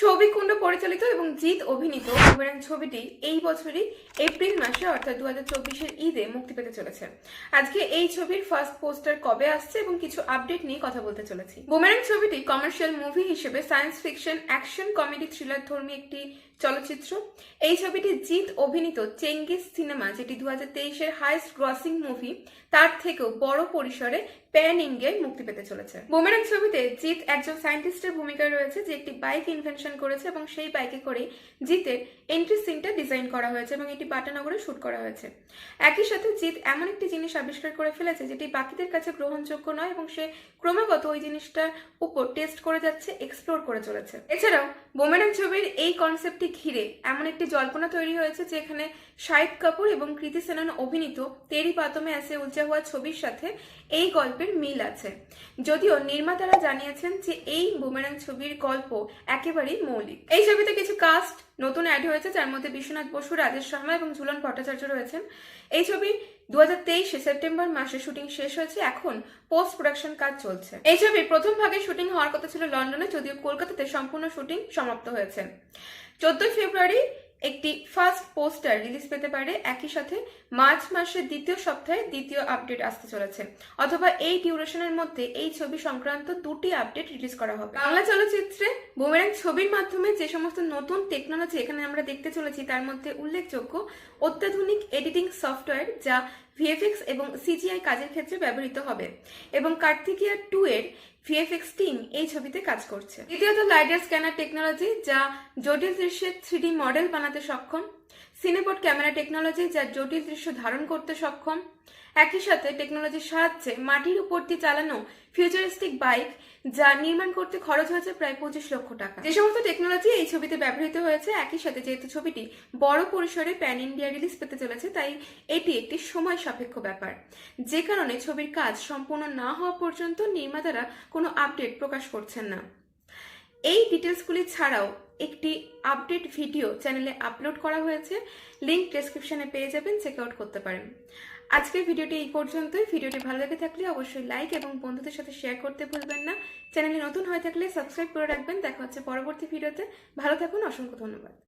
সৌভিক কুণ্ড পরিচালিত এবং জিৎ অভিনীত বুমেরাং ছবিটি এই বছরই এপ্রিল মাসে, অর্থাৎ দু হাজার চব্বিশের ঈদে মুক্তি পেতে চলেছে। আজকে এই ছবির ফার্স্ট পোস্টার কবে আসছে এবং কিছু আপডেট নিয়ে কথা বলতে চলেছি। বুমেরাং ছবিটি কমার্শিয়াল মুভি হিসেবে science fiction action comedy thriller ধর্মী একটি চলচ্চিত্র। এই ছবিটি জিৎ অভিনীত চেঙ্গিস সিনেমা, যেটি দু হাজার তেইশের হাইস্ট গ্রসিং মুভি তার থেকেও বড় পরিসরে প্যান ইন্ডিয়ায় মুক্তি পেতে চলেছে। বুমেরাং ছবিতে জিৎ একজন সায়েন্টিস্টের ভূমিকায় রয়েছে, যে একটি বাইক ইনভেনশন করেছে এবং সেই বাইকে করে জিতের এন্ট্রি সিনটা ডিজাইন করা হয়েছে এবং এটি বাটানগরে শুট করা হয়েছে। একই সাথে জিত এমন একটি জিনিস আবিষ্কার করে ফেলেছে যেটি বাকিদের কাছে গ্রহণযোগ্য নয় এবং সে ক্রমাগত ওই জিনিসটার উপর টেস্ট করে যাচ্ছে এক্সপ্লোর করে চলেছে। এছাড়াও বোমেরাং ছবির এই কনসেপ্টটি ঘিরে এমন একটি জল্পনা তৈরি হয়েছে যে এখানে শাহিদ কাপুর এবং কৃতি সেনন অভিনীত তেরি পাতমে আসে উজ্জা হওয়া ছবির সাথে এই গল্পের মিল আছে। যদিও নির্মাতারা জানিয়েছেন যে এই বুমেরাং ছবির গল্প একেবারেই মৌলিক। এই ছবিতে কিছু কাস্ট নতুন অ্যাড হয়েছে, যার মধ্যে বিশ্বনাথ বসু, রাজেশ শর্মা এবং ঝুলন ভট্টাচার্য রয়েছেন। এই ছবি দু হাজার তেইশে সেপ্টেম্বর মাসে শুটিং শেষ হয়েছে, এখন পোস্ট প্রোডাকশন কাজ চলছে। এই ছবির প্রথম ভাগে শুটিং হওয়ার কথা ছিল লন্ডনে, যদিও কলকাতাতে সম্পূর্ণ শুটিং সমাপ্ত হয়েছে। চোদ্দই ফেব্রুয়ারি একটি ফার্স্ট পোস্টার রিলিজ পেতে পারে। একই সাথে মার্চ মাসের দ্বিতীয় সপ্তাহে দ্বিতীয় আপডেট আসতে চলেছে। অথবা এই ডিউরেশনের মধ্যে এই ছবি সংক্রান্ত দুটি আপডেট রিলিজ করা হবে। বাংলা চলচ্চিত্রে বুমেরাং ছবির মাধ্যমে যে সমস্ত নতুন টেকনোলজি এখানে আমরা দেখতে চলেছি, তার মধ্যে উল্লেখযোগ্য অত্যাধুনিক এডিটিং সফটওয়্যার যা ভিএফএক্স এবং সিজিআই কাজের ক্ষেত্রে ব্যবহৃত হবে এবং কার্তিকিয়া টু এর ভিএফএক্স টিম এই ছবিতে কাজ করছে। দ্বিতীয়ত লাইডার স্ক্যানার টেকনোলজি যা জটিল দৃশ্যের থ্রিডি মডেল বানাতে সক্ষম। সিনেপোর্ট ক্যামেরা টেকনোলজি যা জটিল দৃশ্য ধারণ করতে সক্ষম। একই সাথে টেকনোলজির সাহায্যে মাটির উপর দিয়ে চালানো ফিউচারিস্টিক বাইক যা নির্মাণ করতে খরচ হয়েছে প্রায় পঁচিশ লক্ষ টাকা। যে সমস্ত টেকনোলজি এই ছবিতে ব্যবহৃত হয়েছে, একই সাথে যেহেতু ছবিটি বড় পরিসরে প্যান ইন্ডিয়া রিলিজ পেতে চলেছে, তাই এটি একটি সময় সাপেক্ষ ব্যাপার। যে কারণে ছবির কাজ সম্পূর্ণ না হওয়া পর্যন্ত নির্মাতারা কোনো আপডেট প্রকাশ করছেন না। এই ডিটেলসগুলি ছাড়াও একটি আপডেট ভিডিও চ্যানেলে আপলোড করা হয়েছে। লিঙ্ক ডেসক্রিপশনে পেয়ে যাবেন, চেক আউট করতে পারেন। আজকের ভিডিওটি এই পর্যন্তই। ভিডিওটি ভালো লেগে থাকলে অবশ্যই লাইক এবং বন্ধুদের সাথে শেয়ার করতে ভুলবেন না। চ্যানেলে নতুন হয়ে থাকলে সাবস্ক্রাইব করে রাখবেন। দেখা হচ্ছে পরবর্তী ভিডিওতে। ভালো থাকুন, অসংখ্য ধন্যবাদ।